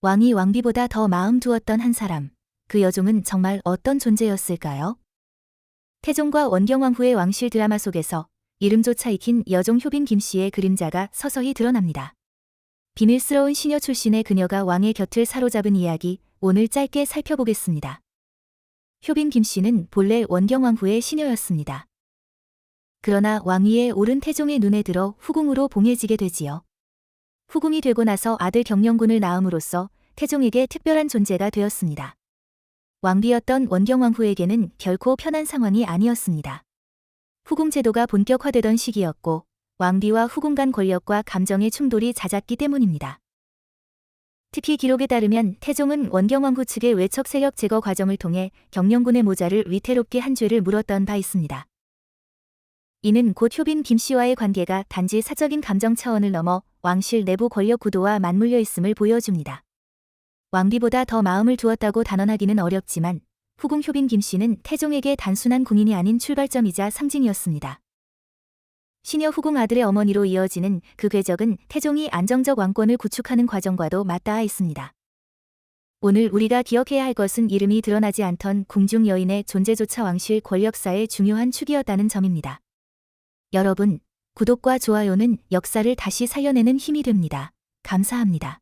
왕이 왕비보다 더 마음 두었던 한 사람. 그 여종은 정말 어떤 존재였을까요? 태종과 원경왕 후의 왕실 드라마 속에서 이름조차 익힌 여종 효빈 김씨의 그림자가 서서히 드러납니다. 비밀스러운 시녀 출신의 그녀가 왕의 곁을 사로잡은 이야기 오늘 짧게 살펴보겠습니다. 효빈 김씨는 본래 원경왕 후의 시녀였습니다. 그러나 왕위에 오른 태종의 눈에 들어 후궁으로 봉해지게 되지요. 후궁이 되고 나서 아들 경영군을 낳음으로써 태종에게 특별한 존재가 되었습니다. 왕비였던 원경왕후에게는 결코 편한 상황이 아니었습니다. 후궁 제도가 본격화되던 시기였고 왕비와 후궁 간 권력과 감정의 충돌이 잦았기 때문입니다. 특히 기록에 따르면 태종은 원경왕후 측의 외척 세력 제거 과정을 통해 경영군의 모자를 위태롭게 한 죄를 물었던 바 있습니다. 이는 곧 효빈 김씨와의 관계가 단지 사적인 감정 차원을 넘어 왕실 내부 권력 구도와 맞물려 있음을 보여줍니다. 왕비보다 더 마음을 두었다고 단언하기는 어렵지만 후궁 효빈 김씨는 태종에게 단순한 궁인이 아닌 출발점이자 상징이었습니다. 시녀 후궁 아들의 어머니로 이어지는 그 궤적은 태종이 안정적 왕권을 구축하는 과정과도 맞닿아 있습니다. 오늘 우리가 기억해야 할 것은 이름이 드러나지 않던 궁중 여인의 존재조차 왕실 권력사의 중요한 축이었다는 점입니다. 여러분, 구독과 좋아요는 역사를 다시 살려내는 힘이 됩니다. 감사합니다.